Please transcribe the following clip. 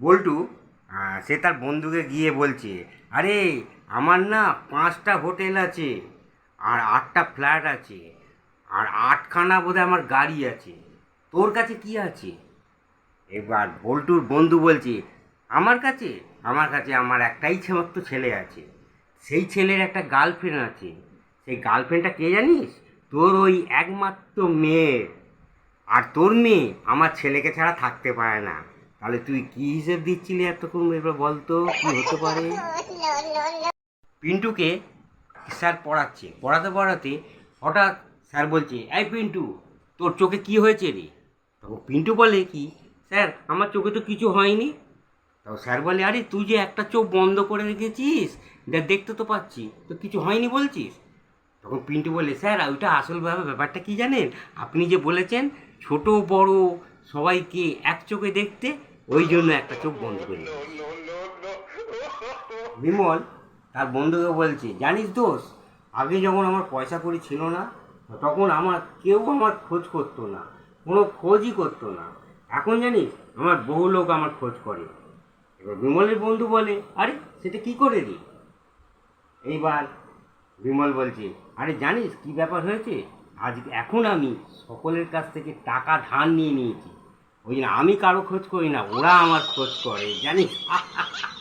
বল্টু সে তার বন্ধুকে গিয়ে বলছে, আরে, আমার না পাঁচটা হোটেল আছে আর আটটা ফ্ল্যাট আছে আর আটখানা বোধহয় আমার গাড়ি আছে। তোর কাছে কি আছে? এবার বল্টুর বন্ধু বলছে, আমার কাছে? আমার কাছে আমার একটাই মাত্র ছেলে আছে। সেই ছেলের একটা গার্লফ্রেন্ড আছে। সেই গার্লফ্রেন্ডটা কে জানিস? তোর ওই একমাত্র মেয়ে। আর তোর মেয়ে আমার ছেলেকে ছাড়া থাকতে পারে না। তাহলে তুই কি হিসেব দিচ্ছিলি এতক্ষণ এবার বলতো? কি হতে পারে? পিন্টুকে স্যার পড়াচ্ছে। পড়াতে পড়াতে হঠাৎ স্যার বলছে, এই পিন্টু, তোর চোখে কি হয়েছে রে? তখন পিন্টু বলে কি, স্যার, আমার চোখে তো কিছু হয়নি। তখন স্যার বলে, আরে, তুই যে একটা চোখ বন্ধ করে রেখেছিস দেখ দেখতে তো পাচ্ছি, তো কিছু হয়নি বলছিস? তখন পিন্টু বলে, স্যার, ওইটা আসলভাবে ব্যাপারটা কি জানেন? আপনি যে বলেছেন, ছোট, বড়, সবাইকে এক চোখে দেখতে ওই জন্য একটা চোখ বন্ধ করে। বিমল, তার বন্ধুকে বলছে, জানিস দোষ, আগে যখন আমার পয়সা কড়ি ছিল না, তখন আমার কেউ আমার খোঁজ করতো না, কোনো খোঁজই করতো না। এখন জানিস, আমার বহু লোক আমার খোঁজ করে। এবার বিমলের বন্ধু বলে, আরে, সেটা কি করে রে? এইবার বিমল বলছে, আরে, জানিস কি ব্যাপার হয়েছে? আজ এখন আমি সকলের কাছ থেকে টাকা ধার নিয়ে নিয়েছি। ওই জন্য আমি কারও খোঁজ করি না ওরা আমার খোঁজ করে জানিস?